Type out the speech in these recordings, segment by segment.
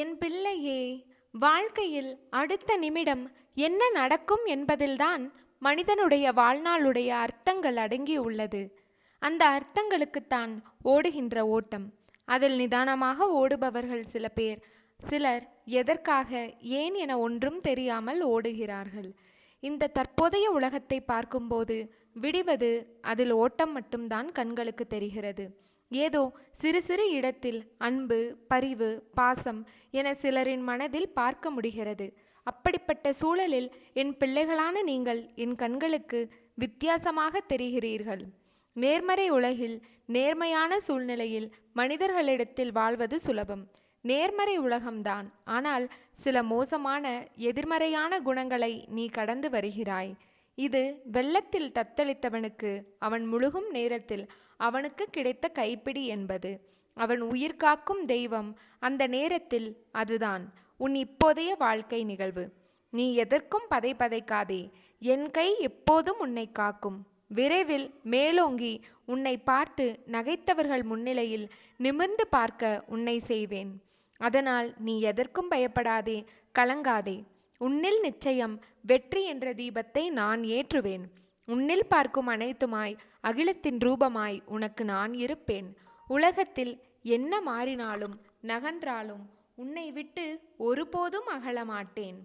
என் பிள்ளையே வாழ்க்கையில் அடுத்த நிமிடம் என்ன நடக்கும் என்பதில்தான் மனிதனுடைய வாழ்நாளுடைய அர்த்தங்கள் அடங்கியுள்ளது. அந்த அர்த்தங்களுக்குத்தான் ஓடுகின்ற ஓட்டம். அதில் நிதானமாக ஓடுபவர்கள் சில பேர் சிலர் எதற்காக ஏன் என ஒன்றும் தெரியாமல் ஓடுகிறார்கள். இந்த தற்போதைய உலகத்தை பார்க்கும்போது விடிவது அதில் ஓட்டம் மட்டும்தான் கண்களுக்கு தெரிகிறது. ஏதோ சிறு சிறு இடத்தில் அன்பு பரிவு பாசம் என சிலரின் மனதில் பார்க்க முடிகிறது. அப்படிப்பட்ட சூழலில் என் பிள்ளைகளான நீங்கள் என் கண்களுக்கு வித்தியாசமாக தெரிகிறீர்கள். நேர்மறை உலகில் நேர்மையான சூழ்நிலையில் மனிதர்களிடத்தில் வாழ்வது சுலபம். நேர்மறை உலகம்தான். ஆனால் சில மோசமான எதிர்மறையான குணங்களை நீ கடந்து வருகிறாய். இது வெள்ளத்தில் தத்தளித்தவனுக்கு அவன் முழுகும் நேரத்தில் அவனுக்கு கிடைத்த கைப்பிடி என்பது. அவன் உயிர் காக்கும் தெய்வம் அந்த நேரத்தில் அதுதான். உன் இப்போதைய வாழ்க்கை நிகழ்வு. நீ எதற்கும் பதை பதைக்காதே. என் கை எப்போதும் உன்னை காக்கும். விரைவில் மேலோங்கி உன்னை பார்த்து நகைத்தவர்கள் முன்னிலையில் நிமிர்ந்து பார்க்க உன்னை செய்வேன். அதனால் நீ எதற்கும் பயப்படாதே. கலங்காதே. உன்னில் நிச்சயம் வெற்றி என்ற தீபத்தை நான் ஏற்றுவேன். உன்னில் பார்க்கும் அனைத்துமாய் அகிலத்தின் ரூபமாய் உனக்கு நான் இருப்பேன். உலகத்தில் என்ன மாறினாலும் நகன்றாலும் உன்னை விட்டு ஒருபோதும் அகலமாட்டேன்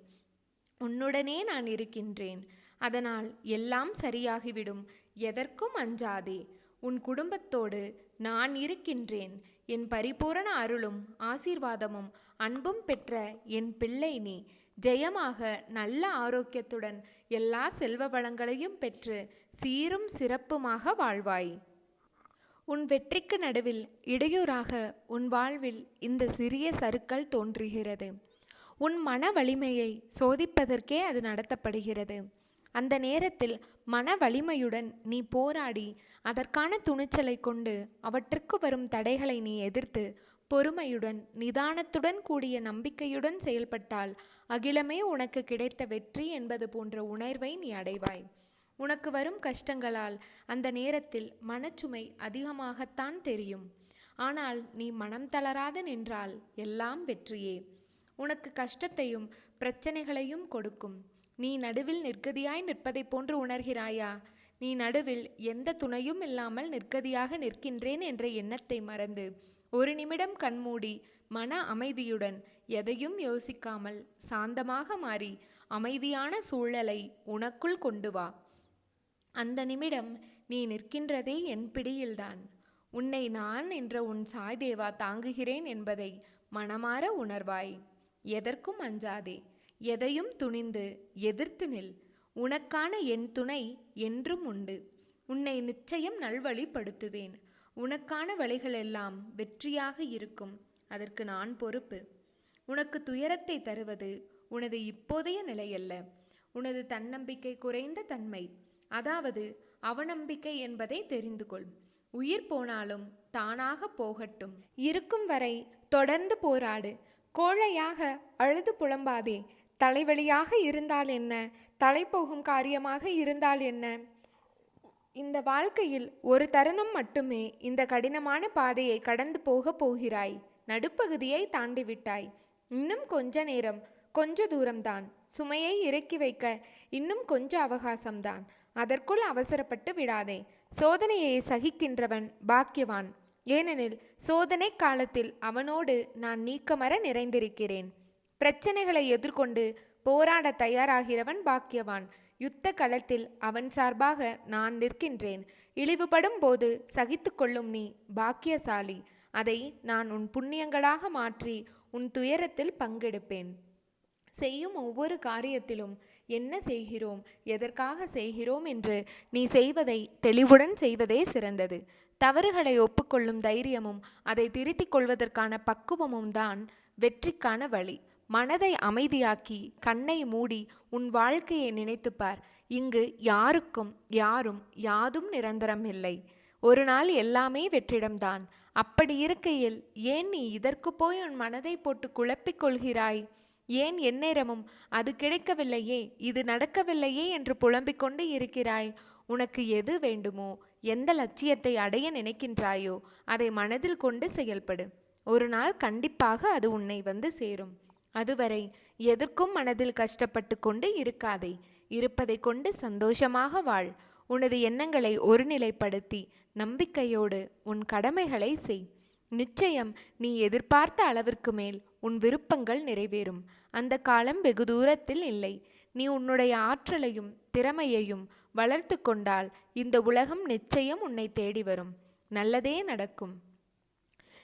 உன்னுடனே நான் இருக்கின்றேன். அதனால் எல்லாம் சரியாகிவிடும். எதற்கும் அஞ்சாதே. உன் குடும்பத்தோடு நான் இருக்கின்றேன். என் பரிபூரண அருளும் ஆசீர்வாதமும் அன்பும் பெற்ற என் பிள்ளை நீ. ஜெயமாக நல்ல ஆரோக்கியத்துடன் எல்லா செல்வ வளங்களையும் பெற்று சீரும் சிறப்புமாக வாழ்வாய். உன் வெற்றிக்கு நடுவில் இடையூறாக உன் வாழ்வில் இந்த சிறிய சருக்கள் தோன்றுகிறது. உன் மன வலிமையை சோதிப்பதற்கே அது நடத்தப்படுகிறது. அந்த நேரத்தில் மன வலிமையுடன் நீ போராடி அதற்கான துணிச்சலை கொண்டு அவற்றுக்கு வரும் தடைகளை நீ எதிர்த்து பொறுமையுடன் நிதானத்துடன் கூடிய நம்பிக்கையுடன் செயல்பட்டால் அகிலமே உனக்கு கிடைத்த வெற்றி என்பது போன்ற உணர்வை நீ அடைவாய். உனக்கு வரும் கஷ்டங்களால் அந்த நேரத்தில் மனச்சுமை அதிகமாகத்தான் தெரியும். ஆனால் நீ மனம் தளராது நின்றால் எல்லாம் வெற்றியே. உனக்கு கஷ்டத்தையும் பிரச்சனைகளையும் கொடுக்கும். நீ நடுவில் நிற்கதியாய் நிற்பதைப் போன்று உணர்கிறாயா? நீ நடுவில் எந்த துணையும் இல்லாமல் நிற்கதியாக நிற்கின்றேன் என்ற எண்ணத்தை மறந்து ஒரு நிமிடம் கண்மூடி மன அமைதியுடன் எதையும் யோசிக்காமல் சாந்தமாக மாறி அமைதியான சூழலை உனக்குள் கொண்டு வா. அந்த நிமிடம் நீ நிற்கின்றதே என் பிடியில்தான். உன்னை நான் என்ற உன் சாய்தேவா தாங்குகிறேன் என்பதை மனமாற உணர்வாய். எதற்கும் அஞ்சாதே. எதையும் துணிந்து எதிர்த்து நில். உனக்கான என் துணை என்றும் உண்டு. உன்னை நிச்சயம் நல்வழிப்படுத்துவேன். உனக்கான வழிகளெல்லாம் வெற்றியாக இருக்கும். அதற்கு நான் பொறுப்பு. உனக்கு துயரத்தை தருவது உனது இப்போதைய நிலையல்ல. உனது தன்னம்பிக்கை குறைந்த தன்மை. அதாவது அவநம்பிக்கை என்பதை தெரிந்து கொள். உயிர் போனாலும் தானாக போகட்டும். இருக்கும் வரை தொடர்ந்து போராடு. கோழையாக அழுது புலம்பாதே. தலைவலியாக இருந்தால் என்ன? தலை போகும் காரியமாக இருந்தால் என்ன? இந்த வாழ்க்கையில் ஒரு தருணம் மட்டுமே இந்த கடினமான பாதையை கடந்து போக போகிறாய். நடுப்பகுதியை தாண்டி விட்டாய். இன்னும் கொஞ்ச நேரம் கொஞ்ச தூரம்தான். சுமையை இறக்கி வைக்க இன்னும் கொஞ்ச அவகாசம்தான். அதற்குள் அவசரப்பட்டு விடாதே. சோதனையை சகிக்கின்றவன் பாக்கியவான். ஏனெனில் சோதனை காலத்தில் அவனோடு நான் நீக்கமர நிறைந்திருக்கிறேன். பிரச்சனைகளை எதிர்கொண்டு போராட தயாராகிறவன் பாக்கியவான். யுத்த களத்தில் அவன் சார்பாக நான் நிற்கின்றேன். இழிவுபடும் போது சகித்து கொள்ளும் நீ பாக்கியசாலி. அதை நான் உன் புண்ணியங்களாக மாற்றி உன் துயரத்தில் பங்கெடுப்பேன். செய்யும் ஒவ்வொரு காரியத்திலும் என்ன செய்கிறோம்? எதற்காக செய்கிறோம் என்று நீ செய்வதை தெளிவுடன் செய்வதே சிறந்தது. தவறுகளை ஒப்புக்கொள்ளும் தைரியமும் அதை திருத்திக் கொள்வதற்கான பக்குவமும் தான் வெற்றிக்கான வழி. மனதை அமைதியாக்கி கண்ணை மூடி உன் வாழ்க்கையை நினைத்துப்பார் இங்கு யாருக்கும் யாரும் யாதும் நிரந்தரம் இல்லை. ஒரு நாள் எல்லாமே வெற்றிடம்தான். அப்படி இருக்கையில் ஏன் நீ இதற்கு போய் உன் மனதை போட்டு குழப்பிக் கொள்கிறாய்? ஏன் எந்நேரமும் அது கிடைக்கவில்லையே இது நடக்கவில்லையே என்று புலம்பிக் கொண்டு இருக்கிறாய்? உனக்கு எது வேண்டுமோ எந்த லட்சியத்தை அடைய நினைக்கின்றாயோ அதை மனதில் கொண்டு செயல்படு. ஒரு நாள் கண்டிப்பாக அது உன்னை வந்து சேரும். அதுவரை எதற்கும் மனதில் கஷ்டப்பட்டு கொண்டு இருக்காதே. இருப்பதை கொண்டு சந்தோஷமாக வாழ். உனது எண்ணங்களை ஒருநிலைப்படுத்தி நம்பிக்கையோடு உன் கடமைகளை செய். நிச்சயம் நீ எதிர்பார்த்த அளவிற்கு மேல் உன் விருப்பங்கள் நிறைவேறும். அந்த காலம் வெகு தூரத்தில் இல்லை. நீ உன்னுடைய ஆற்றலையும் திறமையையும் வளர்த்து கொண்டால் இந்த உலகம் நிச்சயம் உன்னை தேடி வரும். நல்லதே நடக்கும்.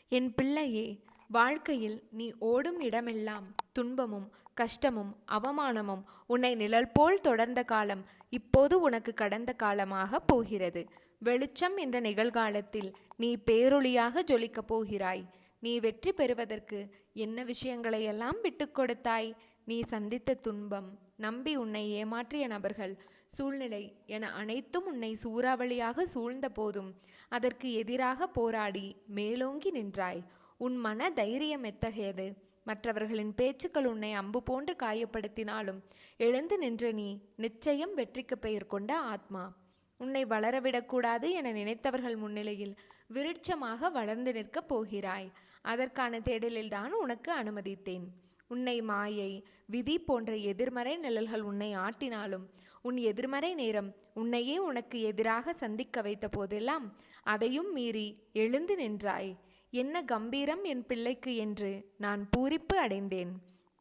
என் பிள்ளையே வாழ்க்கையில் நீ ஓடும் இடமெல்லாம் துன்பமும் கஷ்டமும் அவமானமும் உன்னை நிழல் போல் தொடர்ந்த காலம் இப்போது உனக்கு கடந்த காலமாக போகிறது. வெளிச்சம் என்ற நிகழ்காலத்தில் நீ பேரொளியாக ஜொலிக்கப் போகிறாய். நீ வெற்றி பெறுவதற்கு என்ன விஷயங்களை எல்லாம் விட்டு கொடுத்தாய்? நீ சந்தித்த துன்பம் நம்பி உன்னை ஏமாற்றிய நபர்கள் சூழ்நிலை என அனைத்தும் உன்னை சூறாவளியாக சூழ்ந்த போதும் அதற்கு எதிராக போராடி மேலோங்கி நின்றாய். உன் மன தைரியம் எத்தகையது? மற்றவர்களின் பேச்சுக்கள் உன்னை அம்பு போன்று காயப்படுத்தினாலும் எழுந்து நின்ற நீ நிச்சயம் வெற்றிக்கு பெயர் கொண்ட ஆத்மா. உன்னை வளரவிடக்கூடாது என நினைத்தவர்கள் முன்னிலையில் விருட்சமாக வளர்ந்து நிற்கப் போகிறாய். அதற்கான தேடலில்தான் உனக்கு அனுமதித்தேன். உன்னை மாயை விதி போன்ற எதிர்மறை நிழல்கள் உன்னை ஆட்டினாலும் உன் எதிர்மறை நேரம் உன்னையே உனக்கு எதிராக சந்திக்க வைத்த போதெல்லாம் அதையும் மீறி எழுந்து நின்றாய். என்ன கம்பீரம் என் பிள்ளைக்கு என்று நான் பூரிப்பு அடைந்தேன்.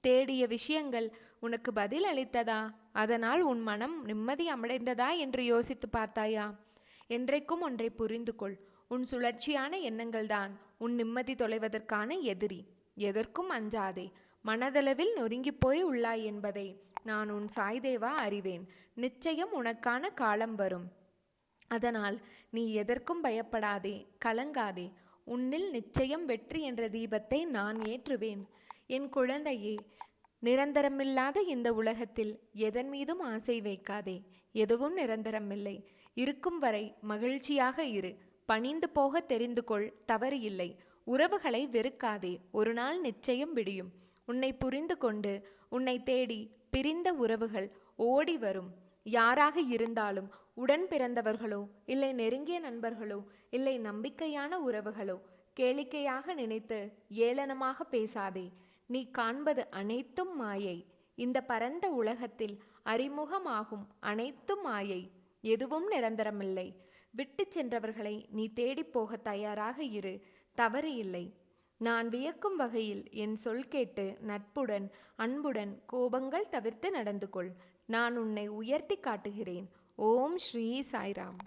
தேடிய விஷயங்கள் உனக்கு பதில் அளித்ததா? அதனால் உன் மனம் நிம்மதி அடைந்ததா என்று யோசித்து பார்த்தாயா? என்றைக்கும் ஒன்றை புரிந்து கொள் உன் சுழற்சியான எண்ணங்கள்தான் உன் நிம்மதி தொலைவதற்கான எதிரி. எதற்கும் அஞ்சாதே. மனதளவில் நொறுங்கிப் போய் உள்ளாய் என்பதை நான் உன் சாய்தேவா அறிவேன். நிச்சயம் உனக்கான காலம் வரும். அதனால் நீ எதற்கும் பயப்படாதே. கலங்காதே. உன்னில் நிச்சயம் வெற்றி என்ற தீபத்தை நான் ஏற்றுவேன். என் குழந்தையே நிரந்தரமில்லாத இந்த உலகத்தில் எதன் மீதும் ஆசை வைக்காதே. எதுவும் நிரந்தரமில்லை. இருக்கும் வரை மகிழ்ச்சியாக இரு. பணிந்து போக தெரிந்து கொள் தவறு இல்லை. உறவுகளை வெறுக்காதே. ஒரு நாள் நிச்சயம் விடியும். உன்னை புரிந்து கொண்டு உன்னை தேடி பிரிந்த உறவுகள் ஓடி வரும். யாராக இருந்தாலும் உடன் பிறந்தவர்களோ இல்லை நெருங்கிய நண்பர்களோ இல்லை நம்பிக்கையான உறவுகளோ கேளிக்கையாக நினைத்து ஏளனமாக பேசாதே. நீ காண்பது அனைத்தும் மாயை. இந்த பரந்த உலகத்தில் அறிமுகமாகும் அனைத்தும் மாயை. எதுவும் நிரந்தரமில்லை. விட்டு சென்றவர்களை நீ தேடிப்போக தயாராக இரு. தவறு இல்லை. நான் வியக்கும் வகையில் என் சொல் கேட்டு நட்புடன் அன்புடன் கோபங்கள் தவிர்த்து நடந்து கொள் நான் உன்னை உயர்த்தி காட்டுகிறேன். ஓம் ஸ்ரீ சாய்ராம்.